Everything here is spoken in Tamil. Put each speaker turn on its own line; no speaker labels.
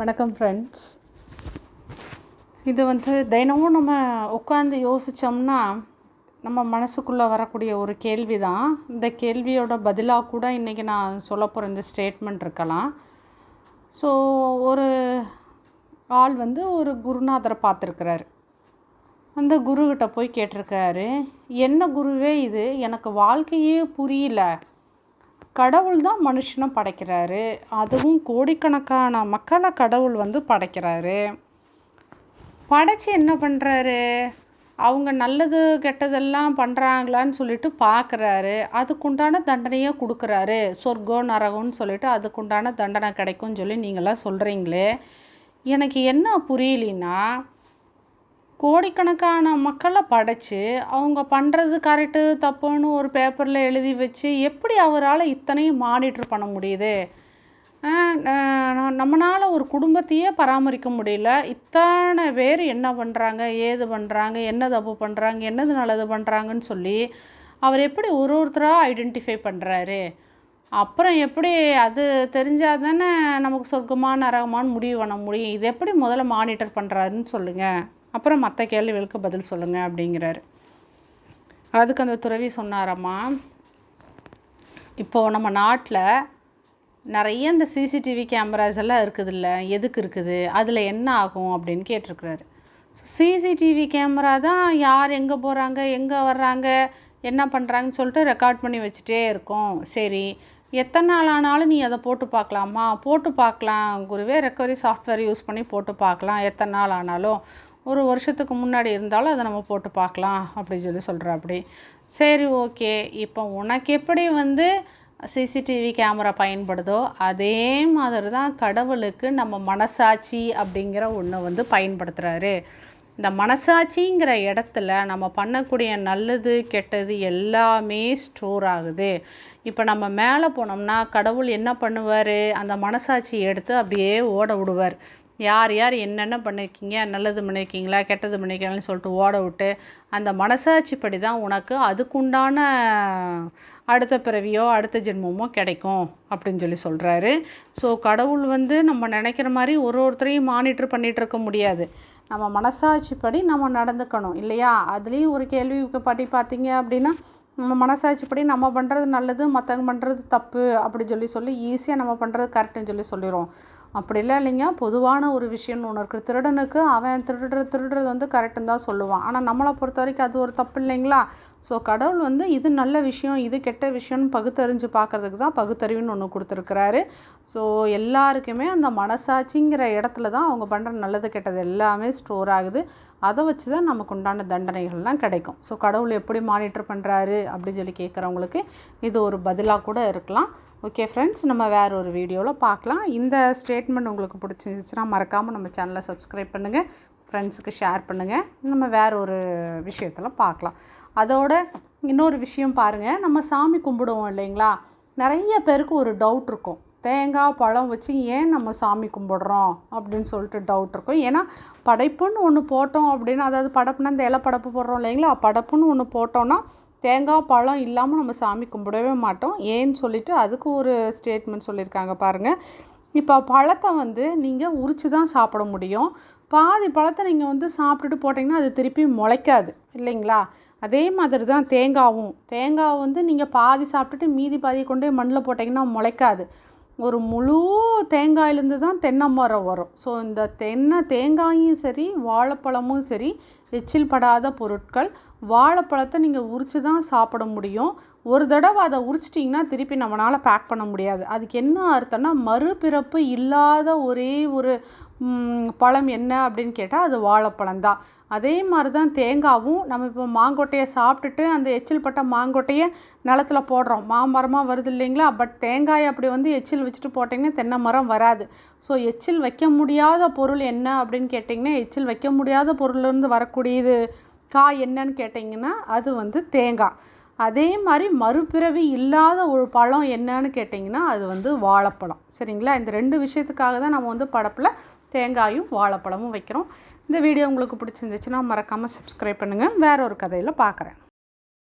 வணக்கம் ஃப்ரெண்ட்ஸ் இது வந்து தினமும் நம்ம உட்காந்து யோசித்தோம்னா நம்ம மனசுக்குள்ளே வரக்கூடிய ஒரு கேள்வி தான் இந்த கேள்வியோட பதிலாக கூட இன்றைக்கி நான் சொல்ல போகிற இந்த ஸ்டேட்மெண்ட் இருக்கலாம். ஸோ ஒரு ஆள் வந்து ஒரு குருநாதரை பார்த்துருக்குறாரு. அந்த குருக்கிட்ட போய் கேட்டிருக்காரு என்ன குருவே இது? எனக்கு வாழ்க்கையே புரியல. கடவுள் தான் மனுஷனை படைக்கிறாரு. அதுவும் கோடிக்கணக்கான மக்களை கடவுள் வந்து படைக்கிறாரு. படைச்சு என்ன பண்ணுறாரு அவங்க நல்லது கெட்டதெல்லாம் பண்ணுறாங்களான்னு சொல்லிட்டு பார்க்குறாரு அதுக்குண்டான தண்டனையை கொடுக்குறாரு. சொர்க்கம் நரகம்னு சொல்லிட்டு அதுக்குண்டான தண்டனை கிடைக்கும்னு சொல்லி நீங்களாம் சொல்கிறீங்களே எனக்கு என்ன புரியலின்னா கோடிக்கணக்கான மக்களை படைச்சு அவங்க பண்ணுறது கரெக்டு தப்புன்னு ஒரு பேப்பரில் எழுதி வச்சு எப்படி அவரால் இத்தனையும் மானிட்டர் பண்ண முடியுது? நம்மளால் ஒரு குடும்பத்தையே பராமரிக்க முடியல. இத்தனை பேர் என்ன பண்ணுறாங்க ஏது பண்ணுறாங்க என்ன தப்பு பண்ணுறாங்க என்னது நல்லது பண்ணுறாங்கன்னு சொல்லி அவர் எப்படி ஒரு ஒருத்தராக ஐடென்டிஃபை பண்ணுறாரு அப்புறம் எப்படி அது தெரிஞ்சால் தானே நமக்கு சொர்க்கமான நரகமானு முடிவு பண்ண முடியும். இது எப்படி முதல்ல மானிட்டர் பண்ணுறாருன்னு சொல்லுங்கள் அப்புறம் மற்ற கேள்விகளுக்கு பதில் சொல்லுங்கள் அப்படிங்கிறாரு. அதுக்கு அந்த துறவி சொன்னாரம்மா இப்போது நம்ம நாட்டில் நிறைய இந்த சிசிடிவி கேமராஸ் எல்லாம் இருக்குதுல்ல எதுக்கு இருக்குது அதில் என்ன ஆகும் அப்படின்னு கேட்டிருக்கிறாரு. சிசிடிவி கேமரா தான் யார் எங்கே போகிறாங்க எங்கே வர்றாங்க என்ன பண்ணுறாங்கன்னு சொல்லிட்டு ரெக்கார்ட் பண்ணி வச்சுட்டே இருக்கோம். சரி எத்தனை நாள் ஆனாலும் நீ அதை போட்டு பார்க்கலாமா? போட்டு பார்க்கலாம் குருவே ரெக்கவரி சாஃப்ட்வேர் யூஸ் பண்ணி போட்டு பார்க்கலாம். எத்தனை நாள் ஆனாலும் ஒரு வருஷத்துக்கு முன்னாடி இருந்தாலும் அதை நம்ம போட்டு பார்க்கலாம் அப்படின்னு சொல்லி சொல்கிறா அப்படி சரி ஓகே. இப்போ உனக்கு எப்படி வந்து சிசிடிவி கேமரா பயன்படுதோ அதே மாதிரி தான் கடவுளுக்கு நம்ம மனசாட்சி அப்படிங்கிற ஒன்று வந்து பயன்படுத்துகிறாரு இந்த மனசாட்சிங்கிற இடத்துல நம்ம பண்ணக்கூடிய நல்லது கெட்டது எல்லாமே ஸ்டோர் ஆகுது. இப்போ நம்ம மேலே போனோம்னா கடவுள் என்ன பண்ணுவார்? அந்த மனசாட்சி எடுத்து அப்படியே ஓட விடுவார். யார் யார் என்னென்ன பண்ணியிருக்கீங்க நல்லது பண்ணியிருக்கீங்களா கெட்டது பண்ணியிருக்கீங்களான்னு சொல்லிட்டு ஓட விட்டு அந்த மனசாட்சிப்படி தான் உனக்கு அதுக்குண்டான அடுத்த பிறவியோ அடுத்த ஜென்மமோ கிடைக்கும் அப்படின்னு சொல்லி சொல்கிறாரு ஸோ கடவுள் வந்து நம்ம நினைக்கிற மாதிரி ஒரு ஒருத்தரையும் மானிட்டர் பண்ணிகிட்டு இருக்க முடியாது. நம்ம மனசாட்சிப்படி நம்ம நடந்துக்கணும் இல்லையா? அதுலேயும் ஒரு கேள்வி படி பார்த்தீங்க அப்படின்னா நம்ம மனசாட்சிப்படி நம்ம பண்ணுறது நல்லது மற்றவங்க பண்ணுறது தப்பு அப்படி சொல்லி சொல்லி ஈஸியாக நம்ம பண்ணுறது கரெக்டுன்னு சொல்லி சொல்லிடுவோம் அப்படிலாம் இல்லைங்க. பொதுவான ஒரு விஷயம்னு ஒன்று இருக்குது திருடனுக்கு அவன் திருடுற திருடுறது வந்து கரெக்டுன்னு தான் சொல்லுவான். ஆனால் நம்மளை பொறுத்த வரைக்கும் அது ஒரு தப்பு இல்லைங்களா? ஸோ கடவுள் வந்து இது நல்ல விஷயம் இது கெட்ட விஷயம்னு பகுத்தறிஞ்சு பார்க்குறதுக்கு தான் பகுத்தறிவுன்னு ஒன்று கொடுத்துருக்குறாரு. ஸோ எல்லாருக்குமே அந்த மனசாட்சிங்கிற இடத்துல தான் அவங்க பண்ணுற நல்லது கெட்டது எல்லாமே ஸ்டோர் ஆகுது. அதை வச்சு தான் நமக்கு உண்டான தண்டனைகள்லாம் கிடைக்கும். ஸோ கடவுள் எப்படி மானிட்டர் பண்ணுறாரு அப்படின்னு சொல்லி கேட்குறவங்களுக்கு இது ஒரு பதிலாக கூட இருக்கலாம். ஓகே ஃப்ரெண்ட்ஸ் நம்ம வேறு ஒரு வீடியோவில் பார்க்கலாம். இந்த ஸ்டேட்மெண்ட் உங்களுக்கு பிடிச்சிருந்துச்சுன்னா மறக்காமல் நம்ம சேனலை சப்ஸ்கிரைப் பண்ணுங்கள் ஃப்ரெண்ட்ஸுக்கு ஷேர் பண்ணுங்கள் நம்ம வேறு ஒரு விஷயத்தில் பார்க்கலாம். அதோட இன்னொரு விஷயம் பாருங்கள் நம்ம சாமி கும்பிடுவோம் இல்லைங்களா? நிறைய பேருக்கு ஒரு டவுட் இருக்கும். தேங்காய் பழம் வச்சு ஏன் நம்ம சாமி கும்பிட்றோம் அப்படின்னு சொல்லிட்டு டவுட் இருக்கும். ஏன்னா படைப்புன்னு ஒன்று போட்டோம் அப்படின்னு அதாவது படப்புனா இந்த இலை படப்பு போடுறோம் இல்லைங்களா? படப்புன்னு ஒன்று போட்டோன்னா தேங்காய் பழம் இல்லாமல் நம்ம சாமி கும்பிடவே மாட்டோம். ஏன்னு சொல்லிட்டு அதுக்கு ஒரு ஸ்டேட்மெண்ட் சொல்லியிருக்காங்க பாருங்கள் இப்போ பழத்தை வந்து நீங்கள் உரித்து தான் சாப்பிட முடியும். பாதி பழத்தை நீங்கள் வந்து சாப்பிட்டுட்டு போட்டிங்கன்னா அது திருப்பி முளைக்காது இல்லைங்களா? அதே மாதிரி தான் தேங்காவும். தேங்காய் வந்து நீங்கள் பாதி சாப்பிட்டுட்டு மீதி பாதி கொண்டே மண்ணில் போட்டிங்கன்னா முளைக்காது. ஒரு முழு தேங்காயிலேருந்து தான் தென்னை மரம் வரும். ஸோ இந்த தென்னை தேங்காயும் சரி வாழைப்பழமும் சரி எச்சில் படாத பொருட்கள் வாழைப்பழத்தை நீங்கள் உரித்து தான் சாப்பிட முடியும். ஒரு தடவை அதை உரிச்சிட்டிங்கன்னா திருப்பி நம்மளால் பேக் பண்ண முடியாது. அதுக்கு என்ன அர்த்தம்னா மறுபிறப்பு இல்லாத ஒரே ஒரு பழம் என்ன அப்படின்னு கேட்டால் அது வாழைப்பழம் தான். அதே மாதிரி தான் தேங்காவும் நம்ம இப்போ மாங்கொட்டையை சாப்பிட்டுட்டு அந்த எச்சில் பட்ட மாங்கொட்டையை நிலத்தில் போடுறோம். மாமரமாக வருது இல்லைங்களா? பட் தேங்காய் அப்படி வந்து எச்சில் வச்சுட்டு போட்டிங்கன்னா தென்னை மரம் வராது. ஸோ எச்சில் வைக்க முடியாத பொருள் என்ன அப்படின்னு கேட்டிங்கன்னா எச்சில் வைக்க முடியாத பொருள்லேருந்து வரக்கூடியது காய் என்னன்னு கேட்டிங்கன்னா அது வந்து தேங்காய் அதே மாதிரி மறுபிறவி இல்லாத ஒரு பழம் என்னன்னு கேட்டிங்கன்னா அது வந்து வாழைப்பழம். சரிங்களா? இந்த ரெண்டு விஷயத்துக்காக தான் நம்ம வந்து படப்பில் தேங்காயும் வாழைப்பழமும் வைக்கிறோம். இந்த வீடியோ உங்களுக்கு பிடிச்சிருந்துச்சுன்னா மறக்காமல் சப்ஸ்கிரைப் பண்ணுங்கள் வேற ஒரு கதையில் பார்க்குறேன்